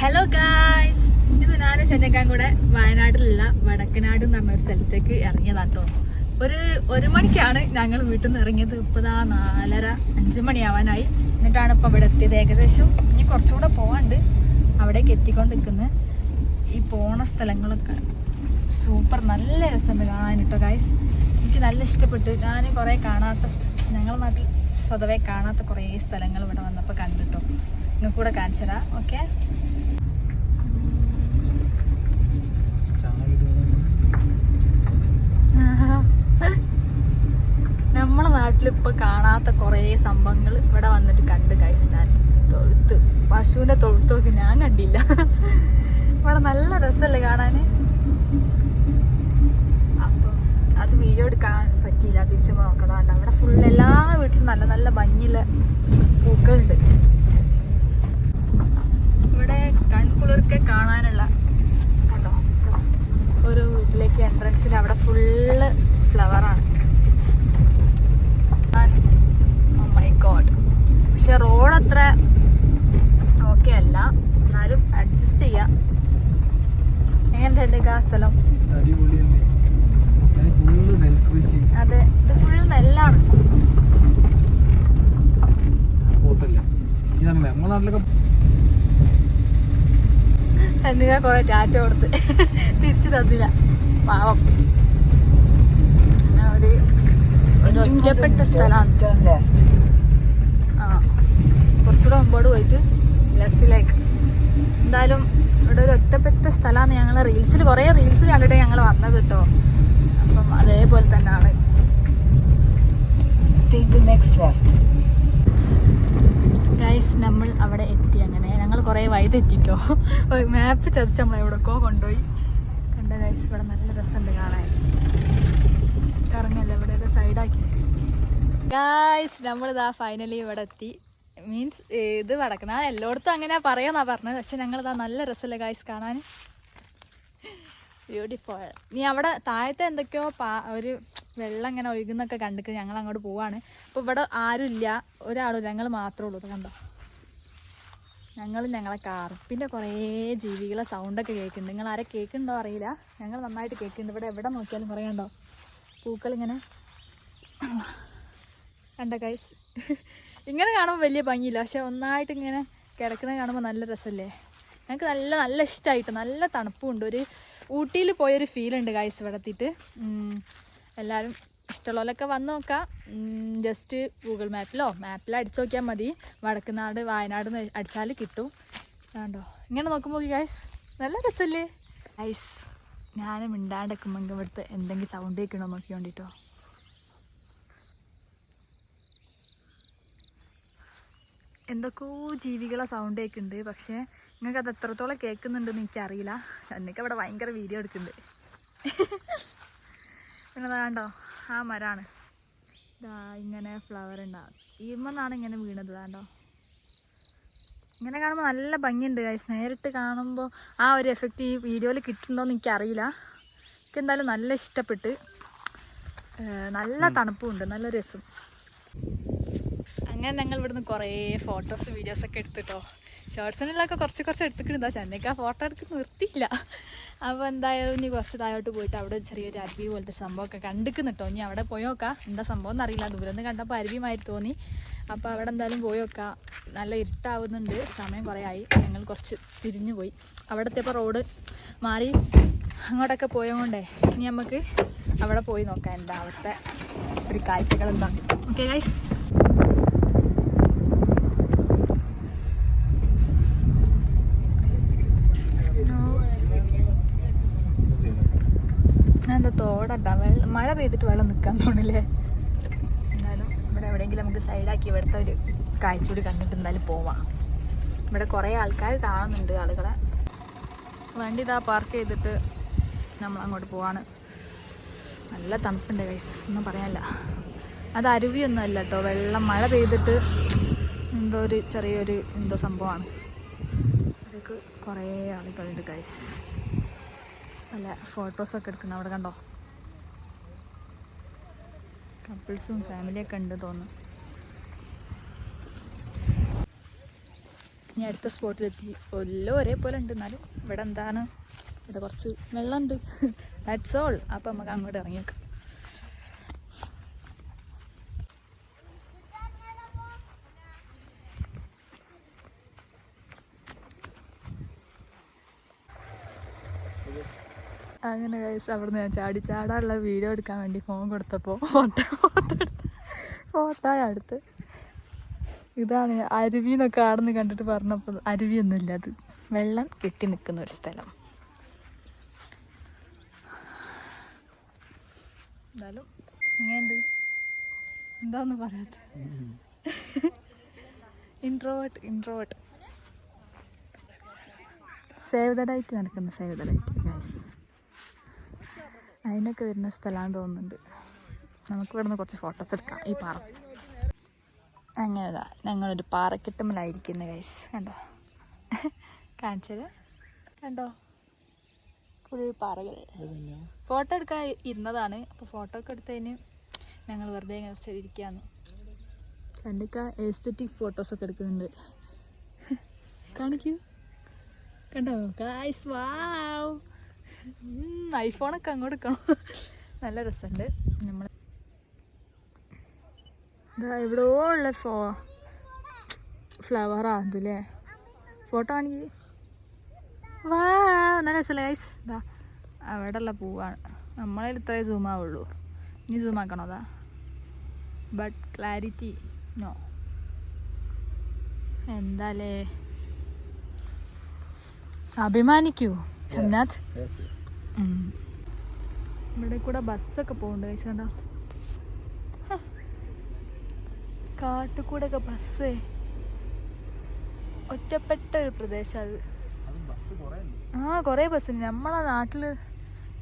Hello guys ഇത് ഞാൻ ചെന്നൈക്കാൻ കൂടെ വയനാട്ടിലുള്ള വടക്കനാട് എന്ന് പറഞ്ഞ ഒരു സ്ഥലത്തേക്ക് ഇറങ്ങിയതാട്ടോ. ഒരു ഒരു മണിക്കാണ് ഞങ്ങൾ വീട്ടിൽ നിന്ന് ഇറങ്ങിയത്. ഇപ്പതാ നാലര അഞ്ച് മണിയാവാനായി. എന്നിട്ടാണ് ഇപ്പൊ ഇവിടെ എത്തിയത്. ഏകദേശം ഇനി കുറച്ചുകൂടെ പോവാണ്ട് അവിടേക്ക് എത്തിക്കൊണ്ട് നിൽക്കുന്നത് ഈ പോണ സ്ഥലങ്ങളൊക്കെ സൂപ്പർ. നല്ല രസമുണ്ട് കാണാൻ കേട്ടോ ഗായ്സ് എനിക്ക് നല്ല ഇഷ്ടപ്പെട്ടു. ഞാൻ കുറേ കാണാത്ത ഞങ്ങളുടെ നാട്ടിൽ സ്വതവേ കാണാത്ത കുറേ സ്ഥലങ്ങൾ ഇവിടെ വന്നപ്പോൾ കണ്ടിട്ടോ. നിങ്ങൾക്ക് കൂടെ കാണിച്ചു തരാം ഓക്കെ? നമ്മളെ നാട്ടിൽ ഇപ്പൊ കാണാത്ത കുറേ സംഭവങ്ങൾ ഇവിടെ വന്നിട്ട് കണ്ട് ഗൈസ് ഞാൻ തൊഴുത്ത് പശുവിന്റെ തൊഴുത്തൊക്കെ ഞാൻ കണ്ടില്ല. ഇവിടെ നല്ല രസമല്ലേ കാണാന് അപ്പം അത് വീഡിയോ എടുക്കാൻ പറ്റിയില്ല. തിരിച്ചു നോക്കണോണ്ട് അവിടെ ഫുൾ എല്ലാ വീട്ടിലും നല്ല നല്ല ഭംഗിയുള്ള പൂക്കളുണ്ട്. ഇവിടെ കൺകുളിർക്കെ കാണാനുള്ള കണ്ടോ? ഒരു വീട്ടിലേക്ക് എൻട്രൻസിൽ അവിടെ ഫുള്ള് ഫ്ലവറാണ് മൈ ഗോഡ് പക്ഷെ റോഡ് അത്ര ഓക്കെ അല്ല. എന്നാലും അഡ്ജസ്റ്റ് ചെയ്യാം. എങ്ങനത്തെ എന്റെ ആ സ്ഥലം? അത് ഫുള്ള് നെൽകൃഷി അതെ ഇത് ഫുൾ നെല്ലാണ്. എന്നിക കുറെ ടാറ്റ കൊടുത്ത്. തിരിച്ചു തന്നില്ല. പാവം. ഒരു ഒരു ഒറ്റപ്പെട്ട സ്ഥലമാണ്. ആ. കുറച്ചുകൂടെ മുമ്പോട്ട് പോയിട്ട് ലെഫ്റ്റിലേക്ക് എന്തായാലും ഇവിടെ ഒരു ഒറ്റപ്പെട്ട സ്ഥലമാണ് ഞങ്ങൾ റീൽസിൽ കുറേ റീൽസ് കണ്ടിട്ട് ഞങ്ങൾ വന്നത് കേട്ടോ അപ്പം അതേപോലെ തന്നെയാണ്. ഗൈസ് നമ്മൾ അവിടെ എത്തി അങ്ങനെ. ഞങ്ങൾ കുറേ വഴി തെറ്റിട്ടോ മാപ്പ് ചതിച്ച് നമ്മൾ എവിടെക്കോ കൊണ്ടുപോയി. കണ്ട ഗൈസ് ഇവിടെ നല്ല രസമുണ്ട് കാണാൻ. കറങ്ങല്ല ഇവിടെ സൈഡാക്കി ഗൈസ് നമ്മളിതാ ഫൈനലി ഇവിടെ എത്തി. മീൻസ് ഇത് വടക്കണം ഞാൻ എല്ലായിടത്തും അങ്ങനെ പറയാന്നാ പറഞ്ഞത്. പക്ഷെ ഞങ്ങളിതാ നല്ല രസമല്ലേ ഗൈസ് കാണാൻ? ബ്യൂട്ടിഫുൾ നീ അവിടെ താഴത്തെ എന്തൊക്കെയോ പാ ഒരു വെള്ളം ഇങ്ങനെ ഒഴുകുന്നൊക്കെ കണ്ടിട്ട് ഞങ്ങൾ അങ്ങോട്ട് പോവാണ്. അപ്പോൾ ഇവിടെ ആരുമില്ല ഒരാളും ഞങ്ങൾ മാത്രമേ ഉള്ളൂ. കണ്ടോ? ഞങ്ങളും ഞങ്ങളെ കാർപ്പിന്റെ കുറേ ജീവികളെ സൗണ്ടൊക്കെ കേൾക്കുന്നുണ്ട്. നിങ്ങൾ ആരെ കേൾക്കുന്നുണ്ടോ അറിയില്ല. ഞങ്ങൾ നന്നായിട്ട് കേൾക്കുന്നുണ്ട്. ഇവിടെ എവിടെ നോക്കിയാലും കുറേ ഉണ്ടോ പൂക്കളിങ്ങനെ കണ്ട കൈസ് ഇങ്ങനെ കാണുമ്പോൾ വലിയ ഭംഗിയില്ല. പക്ഷെ ഒന്നായിട്ട് ഇങ്ങനെ കിടക്കുന്നത് കാണുമ്പോൾ നല്ല രസമല്ലേ? ഞങ്ങൾക്ക് നല്ല നല്ല ഇഷ്ടമായിട്ട് നല്ല തണുപ്പുണ്ട് ഒരു ഊട്ടിയിൽ പോയൊരു ഫീൽ ഉണ്ട് ഇവിടെ എത്തിയിട്ട് എല്ലാവരും ഇഷ്ടമുള്ളവരൊക്കെ വന്ന് നോക്കാം. ജസ്റ്റ് ഗൂഗിൾ മാപ്പിലോ മാപ്പിൽ അടിച്ചു നോക്കിയാൽ മതി. വടക്കുനാട് വയനാട് അടിച്ചാൽ കിട്ടും. കണ്ടോ? ഇങ്ങനെ നോക്കുമ്പോൾ ഗൈസ് നല്ല രസമല്ലേ ഗൈസ് ഞാൻ മിണ്ടാണ്ടിരിക്കുമ്പോൾ ഇവിടുത്തെ എന്തെങ്കിലും സൗണ്ട് കേൾക്കണോ നോക്കിയോണ്ടിട്ടോ എന്തൊക്കെയോ ജീവികളെ സൗണ്ട് കേൾക്കുന്നുണ്ട് പക്ഷേ നിങ്ങൾക്ക് അത് എത്രത്തോളം കേൾക്കുന്നുണ്ടെന്ന് എനിക്കറിയില്ല. എന്നൊക്കെ ഇവിടെ ഭയങ്കര വീഡിയോ എടുക്കുന്നുണ്ട്. പിന്നെ വേണ്ടോ ആ മരമാണ് ഇതാ ഇങ്ങനെ ഫ്ലവർ ഉണ്ടാവും ഈമെന്നാണ് ഇങ്ങനെ വീണത് വേണ്ടോ ഇങ്ങനെ കാണുമ്പോൾ നല്ല ഭംഗിയുണ്ട് ഗൈസ് നേരിട്ട് കാണുമ്പോൾ ആ ഒരു എഫക്റ്റ് ഈ വീഡിയോയിൽ കിട്ടുന്നുണ്ടോയെന്ന് എനിക്കറിയില്ല. എനിക്ക് എന്തായാലും നല്ല ഇഷ്ടപ്പെട്ട് നല്ല നല്ല തണുപ്പുണ്ട്. നല്ല രസം. അങ്ങനെ ഞങ്ങൾ ഇവിടുന്ന് കുറേ ഫോട്ടോസ് വീഡിയോസൊക്കെ എടുത്തിട്ടോ. ഷോർട്സിനുള്ളൊക്കെ കുറച്ച് കുറച്ച് എടുത്തിട്ടുണ്ട്. ചെന്നൈക്ക് ആ ഫോട്ടോ എടുക്കുന്ന നിർത്തിയില്ല. അപ്പോൾ എന്തായാലും ഇനി കുറച്ച് താഴോട്ട് പോയിട്ട് അവിടെ ചെറിയൊരു അരുവി പോലത്തെ സംഭവമൊക്കെ കണ്ടിക്കുന്നു കേട്ടോ ഇനി അവിടെ പോയി നോക്കാം. എന്താ സംഭവം എന്നറിയില്ല. ദൂരം കണ്ടപ്പോൾ അരുവിയുമായി തോന്നി. അപ്പോൾ അവിടെ എന്തായാലും പോയി നോക്കാം. നല്ല ഇരുട്ടാവുന്നുണ്ട്. സമയം കുറേ ആയി ഞങ്ങൾ കുറച്ച് തിരിഞ്ഞു പോയി. അവിടെ എത്തിയപ്പോൾ റോഡ് മാറി അങ്ങോട്ടൊക്കെ പോയതുകൊണ്ടേ ഇനി നമുക്ക് അവിടെ പോയി നോക്കാം. എന്താ അവിടുത്തെ ഒരു കാഴ്ചകൾ എന്താണ് ഓക്കെ ഗൈസ് തോടണ്ട. വെള്ളം മഴ പെയ്തിട്ട് വെള്ളം നിൽക്കാൻ തോന്നില്ലേ? എന്നാലും ഇവിടെ എവിടെയെങ്കിലും നമുക്ക് സൈഡാക്കി ഇവിടുത്തെ ഒരു കാഴ്ച കണ്ടിട്ട് എന്തായാലും പോവാം. ഇവിടെ കുറേ ആൾക്കാർ കാണുന്നുണ്ട് ആളുകളെ. വണ്ടി ഇതാ പാർക്ക് ചെയ്തിട്ട് നമ്മൾ അങ്ങോട്ട് പോവാണ്. നല്ല തണുപ്പുണ്ട് കൈസ് ഒന്നും പറയാനില്ല. അത് അരുവിയൊന്നും അല്ല കേട്ടോ വെള്ളം മഴ പെയ്തിട്ട് എന്തോ ഒരു ചെറിയൊരു എന്തോ സംഭവമാണ്. അതൊക്കെ കുറേ ആളുകളുണ്ട് കൈസ് നല്ല ഫോട്ടോസൊക്കെ എടുക്കുന്ന അവിടെ കണ്ടോ? കപ്പിൾസും ഫാമിലിയൊക്കെ ഉണ്ട് തോന്നുന്നു. ഇനി അടുത്ത സ്പോട്ടിലെത്തി. എല്ലാം ഒരേപോലെ ഉണ്ട്. എന്നാലും ഇവിടെ എന്താണ്? ഇവിടെ കുറച്ച് വെള്ളമുണ്ട്. ദാറ്റ്സ് ഓൾ അപ്പം നമുക്ക് അങ്ങോട്ട് ഇറങ്ങിയേക്കാം. അങ്ങനെ കഴിച്ച് അവിടെ നിന്ന് ഞാൻ ചാടി. ചാടാനുള്ള വീഡിയോ എടുക്കാൻ വേണ്ടി ഫോൺ കൊടുത്തപ്പോൾ ഫോട്ടോ ഫോട്ടോ എടുത്ത്. ഫോട്ടോ അടുത്ത് ഇതാണ് അരുവി എന്നൊക്കെ ആടുന്ന് കണ്ടിട്ട് പറഞ്ഞപ്പോൾ അരുവിയൊന്നുമില്ല അത്. വെള്ളം കെട്ടി നിൽക്കുന്ന ഒരു സ്ഥലം. എന്തായാലും ഇങ്ങനെയുണ്ട്. എന്താന്ന് പറയാത്ത. Introvert introvert save the diet നടക്കുന്ന സേവ് ദ ഡൈറ്റ് ഗൈസ് അതിനൊക്കെ വരുന്ന സ്ഥലമാണ് തോന്നുന്നുണ്ട്. നമുക്ക് ഇവിടെ കുറച്ച് ഫോട്ടോസ് എടുക്കാം ഈ പാറ. അങ്ങനെതാ ഞങ്ങളൊരു പാറക്കെട്ടുമ്മലായിരിക്കുന്ന ഗൈസ് കണ്ടോ? കാണിച്ചത്? കണ്ടോ? ഫുൾ പാറകൾ ഫോട്ടോ എടുക്കാൻ ഇരുന്നതാണ്. അപ്പോൾ ഫോട്ടോ ഒക്കെ എടുത്തതിന് ഞങ്ങൾ വെറുതെ ഇങ്ങനെ കണ്ടിക്ക എസ്തറ്റിക് ഫോട്ടോസൊക്കെ എടുക്കുന്നുണ്ട്. കാണിക്കൂ. കണ്ടോ? ഗായ്സ് വാവ് ഐഫോണൊക്കെ അങ്ങോട്ട് എടുക്കണം നല്ല രസമുണ്ട് നമ്മൾ ഇതാ എവിടെയോ ഉള്ള ഫോ ഫ്ലവറാ ഇതില്ലേ ഫോട്ടോ ആണെങ്കിൽ വാ നല്ല രസമല്ലേ ഗൈസ് ഇതാ അവിടെ ഉള്ള പൂവാണ്. നമ്മളതിൽ ഇത്രേ സൂം ആവുള്ളൂ. ഇനി സൂം ആക്കണോ അതാ ബട്ട് ക്ലാരിറ്റി നോ എന്താലേ? അഭിമാനിക്കൂ ഷംനാഥ് ഉം. ഇവിടെ കൂടെ ബസ്സൊക്കെ പോകുന്നുണ്ട് കഴിച്ചാ കാട്ടുകൂടൊക്കെ കാട്ടുകൂടെ ഒക്കെ ബസ് ഒറ്റപ്പെട്ട ഒരു പ്രദേശം അത്. ആ കുറേ ബസ് നമ്മളെ നാട്ടിൽ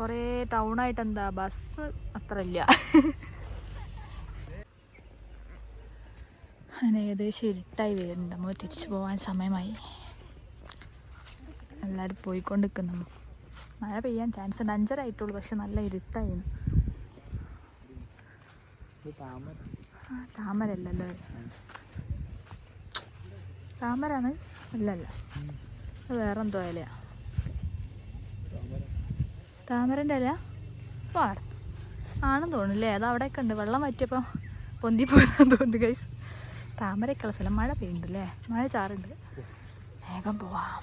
കുറേ ടൗണായിട്ട് എന്താ ബസ് അത്ര ഇല്ല. അങ്ങനെ ഏകദേശം ഇരുട്ടായി വരുന്നുണ്ട്. നമ്മൾ തിരിച്ചു പോകാൻ സമയമായി. എല്ലാവരും പോയിക്കൊണ്ടിരിക്കുന്നു. മഴ പെയ്യാൻ ചാൻസ് ഉണ്ട് അഞ്ചരായിട്ടുള്ളൂ പക്ഷെ നല്ല ഇരുട്ടായിരുന്നു. താമര. താമരല്ലല്ലോ. താമരാണ്? അല്ലല്ല. വേറെ എന്തോ ഇലയാ താമരന്റെ ഇല പാട ആണെന്ന് തോന്നുന്നില്ലേ? അത് അവിടെയൊക്കെ ഉണ്ട്. വെള്ളം വറ്റിയപ്പോൾ പൊന്തി പോയതാന്ന് തോന്നുന്നു ഗൈസ് താമരയ്ക്കുള്ള സ്ഥലം. മഴ പെയ്യുന്നുണ്ടല്ലേ? മഴ ചാറുണ്ട്. വേഗം പോവാം.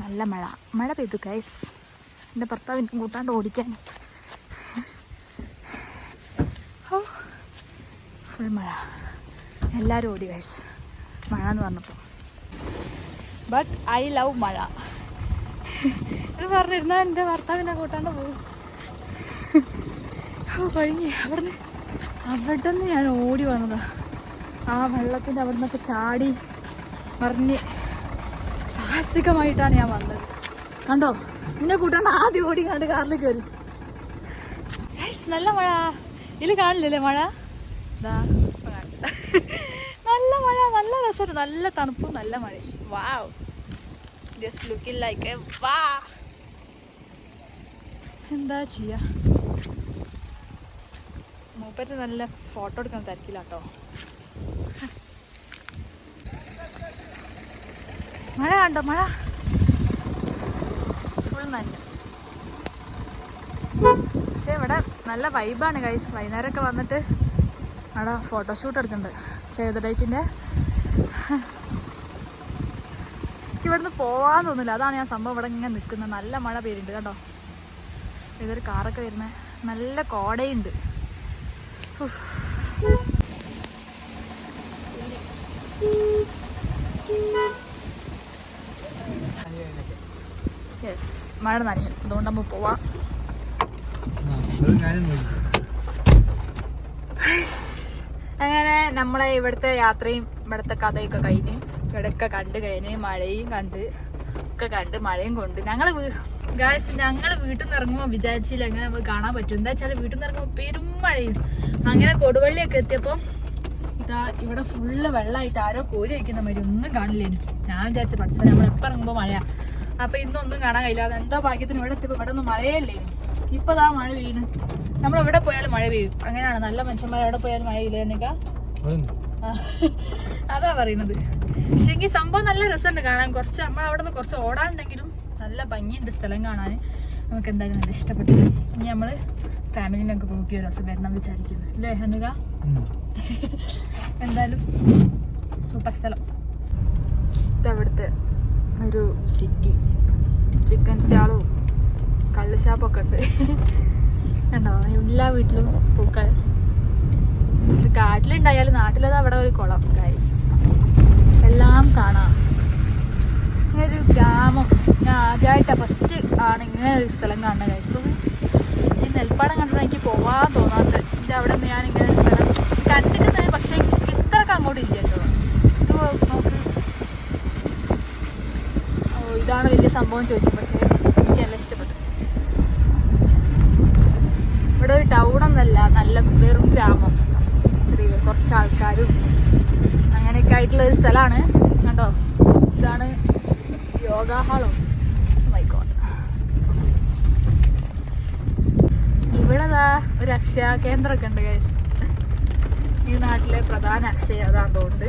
നല്ല മഴ. മഴ പെയ്തു ഗൈസ് എന്റെ ഭർത്താവ് എനിക്ക് കൂട്ടാണ്ട് ഓടിക്കാൻ. ഓ ഫുൾ മഴ. എല്ലാവരും ഓടി ഗൈസ് മഴ എന്ന് പറഞ്ഞപ്പോൾ ബട്ട് ഐ ലവ് മഴ. ഇത് പറഞ്ഞിരുന്നാൽ എന്റെ ഭർത്താവിനെ കൂട്ടാണ്ട് പോകും ഓ കഴിഞ്ഞ് അവിടുന്ന് അവിടെ നിന്ന് ഞാൻ ഓടി വന്നതാണ് ആ വെള്ളത്തിന്റെ അവിടെ നിന്നൊക്കെ ചാടി മറിഞ്ഞ് സാഹസികമായിട്ടാണ് ഞാൻ വന്നത്. കണ്ടോ? എന്നെ കൂട്ടാണ്ട് ആദ്യം ഓടി കണ്ട് കയറി ഗൈസ്, നല്ല മഴ. ഇതിൽ കാണില്ലല്ലേ മഴ. നല്ല മഴ നല്ല രസം നല്ല തണുപ്പും നല്ല മഴ വാവ് ജസ്റ്റ് ലുക്കിംഗ് ലൈക്ക് വാ. എന്താ ചെയ്യാ? മൂപ്പര് നല്ല ഫോട്ടോ എടുക്കാൻ തിരക്കില്ല കേട്ടോ മഴ കണ്ടോ? മഴ. ഫുൾ നല്ല പക്ഷെ ഇവിടെ നല്ല വൈബാണ് ഗൈസ് വൈകുന്നേരമൊക്കെ വന്നിട്ട് അവിടെ ഫോട്ടോഷൂട്ട് എടുക്കുന്നുണ്ട്. സേവ് ദ ഡേറ്റിന്റെ ഇവിടുന്ന് പോവാൻ തോന്നില്ല. അതാണ് ഞാൻ സംഭവം ഇവിടെ ഇങ്ങനെ നിൽക്കുന്നത്. നല്ല മഴ പെയ്യുന്നുണ്ട് കേട്ടോ ഇതൊരു കാറൊക്കെ വരുന്നത് നല്ല കോടയുണ്ട്. ഉഫ്. യെസ് മഴ നനഞ്ഞു. അതുകൊണ്ട് നമ്മൾ പോവാം. അങ്ങനെ നമ്മളെ ഇവിടുത്തെ യാത്രയും ഇവിടുത്തെ കഥയൊക്കെ കഴിഞ്ഞ് ഇവിടെയൊക്കെ കണ്ട് കഴിഞ്ഞ് മഴയും കണ്ട് ഒക്കെ കണ്ട് മഴയും കൊണ്ട് ഞങ്ങൾ ഗായ്സ് ഞങ്ങൾ വീട്ടിൽ നിന്ന് ഇറങ്ങുമ്പോൾ വിചാരിച്ചില്ല അങ്ങനെ നമുക്ക് കാണാൻ പറ്റും. എന്താ വെച്ചാൽ വീട്ടിൽ നിന്ന് ഇറങ്ങുമ്പോൾ പെരും മഴയും. അങ്ങനെ കൊടുവള്ളിയൊക്കെ എത്തിയപ്പോൾ ഇതാ ഇവിടെ ഫുള്ള് വെള്ളമായിട്ട് ആരോ കോരി വയ്ക്കുന്ന മാതിരി ഒന്നും കാണില്ലേനു. ഞാൻ വിചാരിച്ച പഠിച്ചു നമ്മൾ എപ്പോൾ ഇറങ്ങുമ്പോൾ മഴയാ. അപ്പൊ ഇന്നൊന്നും കാണാൻ കഴിയില്ല. എന്താ ഭാഗ്യത്തിന് ഇവിടെ എത്തിയപ്പോൾ ഇവിടെ ഒന്നും മഴയല്ലേ? ഇപ്പൊ ദാ മഴ വീണ് നമ്മൾ എവിടെ പോയാലും മഴ പെയ്യും. അങ്ങനെയാണ്. നല്ല മനുഷ്യന്മാർ എവിടെ പോയാലും മഴ പെയ്യില്ല എന്നൊക്കെ അതാ പറയുന്നത്. പക്ഷെ എനിക്ക് സംഭവം നല്ല രസമുണ്ട് കാണാൻ. കുറച്ച് നമ്മൾ അവിടെ നിന്ന് കുറച്ച് ഓടാനുണ്ടെങ്കിലും നല്ല ഭംഗിയുണ്ട് സ്ഥലം കാണാൻ. നമുക്ക് എന്തായാലും നല്ല ഇഷ്ടപ്പെട്ടു. ഇനി നമ്മൾ ഫാമിലിനെ ഒക്കെ കൂട്ടി ഒരു ദിവസം വരണം വിചാരിക്കുന്നത് അല്ലേ എന്നുക. എന്തായാലും സൂപ്പർ സ്ഥലം. ഇതവിടുത്തെ ഒരു സിറ്റി ചിക്കൻ സ്റ്റാളും കള്ള് ഷാപ്പൊക്കെ ഉണ്ട്. കണ്ടോ? എല്ലാ വീട്ടിലും പൂക്കൾ. ഇത് കാട്ടിലുണ്ടായാലും നാട്ടിലത് അവിടെ ഒരു കുളം ഗൈസ് എല്ലാം കാണാം. ഇങ്ങനൊരു ഗ്രാമം. ഞാൻ ആദ്യമായിട്ടാണ് ഫസ്റ്റ് ആണ് ഇങ്ങനെ ഒരു സ്ഥലം കാണുന്നത് ഗൈസ് ഈ നെൽപ്പാടം കണ്ടിട്ട് എനിക്ക് പോവാൻ തോന്നാത്ത എന്റെ അവിടെ നിന്ന് ഞാൻ ഇങ്ങനെ ഒരു സ്ഥലം കണ്ടിരിക്കുന്നത് പക്ഷേ ഇത്രക്ക് അങ്ങോട്ട് ഇല്ലല്ലോ ഇത് നോക്ക് ഇതാണ് വലിയ സംഭവം ചോദിക്കും. പക്ഷേ എനിക്ക് നല്ല ഇഷ്ടപ്പെട്ടു. ഇവിടെ ഒരു ടൗൺ ഒന്നല്ല നല്ല വെറും ഗ്രാമം. ചെറിയ കുറച്ച് ആൾക്കാരും അങ്ങനെയൊക്കെ ആയിട്ടുള്ള ഒരു സ്ഥലമാണ്. കണ്ടോ? ഇതാണ് യോഗ ഹാളും. മൈക്കോട്ട് ഇവിടെ ദാ ഒരു അക്ഷയ കേന്ദ്രമൊക്കെ ഉണ്ട് കഴിച്ചു ഈ നാട്ടിലെ പ്രധാന അക്ഷയ അതാണ്ടോണ്ട്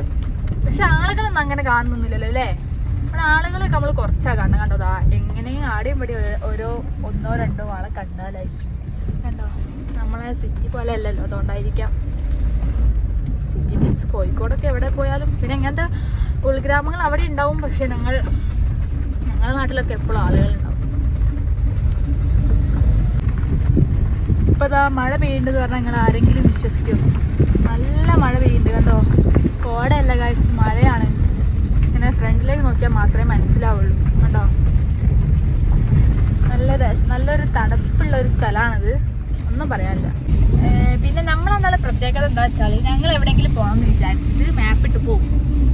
പക്ഷെ ആളുകളൊന്നും അങ്ങനെ കാണുന്നൊന്നുമില്ലല്ലോ അല്ലേ? ഇവിടെ ആളുകളൊക്കെ നമ്മൾ കുറച്ചാ കാണുന്നത് കണ്ടോ ദാ എങ്ങനെയും ആടെയും പടി ഓരോ ഒന്നോ രണ്ടോ ആളെ കണ്ടാലായി കണ്ടോ? നമ്മളെ സിറ്റി പോലെ അല്ലല്ലോ അതുകൊണ്ടായിരിക്കാം. സിറ്റി മീൻസ് കോഴിക്കോടൊക്കെ എവിടെ പോയാലും പിന്നെ ഇങ്ങനത്തെ ഉൾഗ്രാമങ്ങൾ അവിടെ ഉണ്ടാവും പക്ഷെ ഞങ്ങൾ ഞങ്ങളുടെ നാട്ടിലൊക്കെ എപ്പോഴും ആളുകളുണ്ടാവും ഇപ്പൊ ദാ മഴ പെയ്യുന്നത് പറഞ്ഞാൽ നിങ്ങൾ ആരെങ്കിലും വിശ്വസിക്കും? നല്ല മഴ പെയ്യുന്നുണ്ട് കണ്ടോ? കോടയല്ല കാഴ്ച മഴയാണ്. ഇങ്ങനെ ഫ്രണ്ടിലേക്ക് നോക്കിയാൽ മാത്രമേ മനസ്സിലാവുള്ളൂ. കേട്ടോ നല്ല നല്ലൊരു തണുപ്പുള്ള ഒരു സ്ഥലമാണിത് ഒന്നും പറയാനില്ല. പിന്നെ നമ്മൾ നല്ല പ്രത്യേകത എന്താ വെച്ചാൽ ഞങ്ങൾ എവിടെയെങ്കിലും പോകണം എന്ന് വിചാരിച്ചിട്ട് മാപ്പ് ഇട്ട് പോകും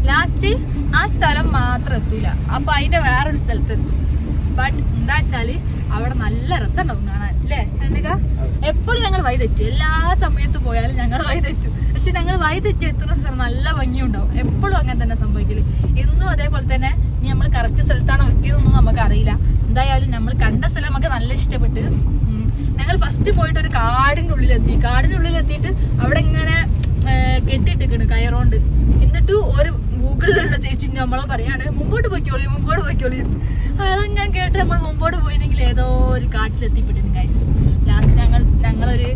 ലാസ്റ്റ് ആ സ്ഥലം മാത്രം എത്തൂല. അപ്പൊ അതിന്റെ വേറൊരു സ്ഥലത്ത് എത്തും. ബട്ട് എന്താ വെച്ചാൽ അവിടെ നല്ല രസമുണ്ടാവും കാണാൻ അല്ലേ എന്നിക എപ്പോഴും ഞങ്ങൾ വഴി തെറ്റും. എല്ലാ സമയത്ത് പോയാലും ഞങ്ങൾ വഴി തെറ്റും. പക്ഷെ ഞങ്ങൾ വഴി തെറ്റി എത്തുന്ന സ്ഥലം നല്ല ഭംഗിയുണ്ടാവും. എപ്പോഴും അങ്ങനെ തന്നെ സംഭവിക്കൽ. ഇന്നും അതേപോലെ തന്നെ ഇനി നമ്മൾ കറക്റ്റ് സ്ഥലത്താണോ എത്തിയതൊന്നും നമുക്ക് അറിയില്ല എന്തായാലും നമ്മൾ കണ്ട സ്ഥലം നമുക്ക് നല്ല ഇഷ്ടപ്പെട്ട് ഞങ്ങൾ ഫസ്റ്റ് പോയിട്ട് ഒരു കാടിന്റെ ഉള്ളിലെത്തി. കാടിന്റെ ഉള്ളിലെത്തിയിട്ട് അവിടെ ഇങ്ങനെ കെട്ടിട്ടിരിക്കുന്നു കയറോണ്ട്. എന്നിട്ട് ഒരു ഗൂഗിളിലുള്ള ചേച്ചി നമ്മളെ പറയാണ് മുമ്പോട്ട് പോയിക്കോളി മുമ്പോട്ട് പോയിക്കോളി. അത് ഞാൻ കേട്ട് നമ്മൾ മുമ്പോട്ട് പോയില്ലെങ്കിൽ ഏതോ ഒരു കാട്ടിലെത്തിപ്പെട്ടിരുന്നു ഗൈസ് ലാസ്റ്റ് ഞങ്ങൾ ഞങ്ങളൊരു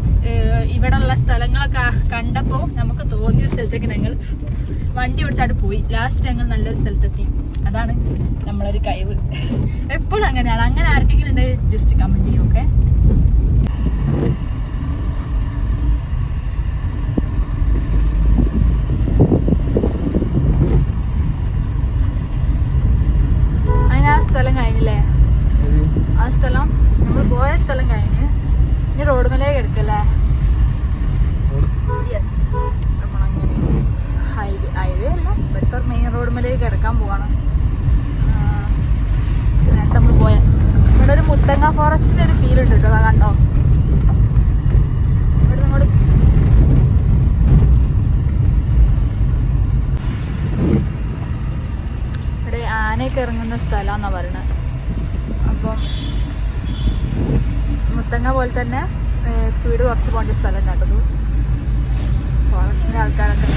ഇവിടെ ഉള്ള സ്ഥലങ്ങളൊക്കെ കണ്ടപ്പോൾ നമുക്ക് തോന്നിയ ഒരു സ്ഥലത്തേക്ക് ഞങ്ങൾ വണ്ടി ഓടിച്ചാട്ട് പോയി. ലാസ്റ്റ് ഞങ്ങൾ നല്ലൊരു സ്ഥലത്തെത്തി. അതാണ് നമ്മളൊരു കഴിവ് എപ്പോഴും അങ്ങനെയാണ്. അങ്ങനെ ആർക്കെങ്കിലും ഉണ്ടെങ്കിൽ ജസ്റ്റ് കമന്റ് ചെയ്യും ഓക്കെ അതിന് ആ സ്ഥലം കഴിഞ്ഞില്ലേ ഒരു ആ സ്ഥലം നമ്മൾ പോയ സ്ഥലം കഴിഞ്ഞ് ഇനി റോഡ് മേലേക്ക് എടുക്കല്ലേ യെസ് നമ്മളങ്ങനെ ഹൈവേ ഹൈവേ അല്ല ഇവിടുത്തെ മെയിൻ റോഡ് മേലേക്ക് കിടക്കാൻ പോവാണ് ആ, നേരത്തെ നമ്മൾ പോയ ഇവിടെ ഒരു മുത്തങ്ങ ഫോറസ്റ്റിൽ ഒരു ഫീൽ ഉണ്ട് കേട്ടോ അതാ കണ്ടോ ഇവിടെ നമ്മൾ ഇവിടെ ആനയൊക്കെ ഇറങ്ങുന്ന സ്ഥലമാണെന്നാണ് പറയുന്നത് അപ്പോൾ മുത്തങ്ങ പോലെ തന്നെ സ്പീഡ് കുറച്ച് പോകേണ്ട സ്ഥലം കണ്ടത് ഫോറസ്റ്റിന്റെ ആൾക്കാരൊക്കെ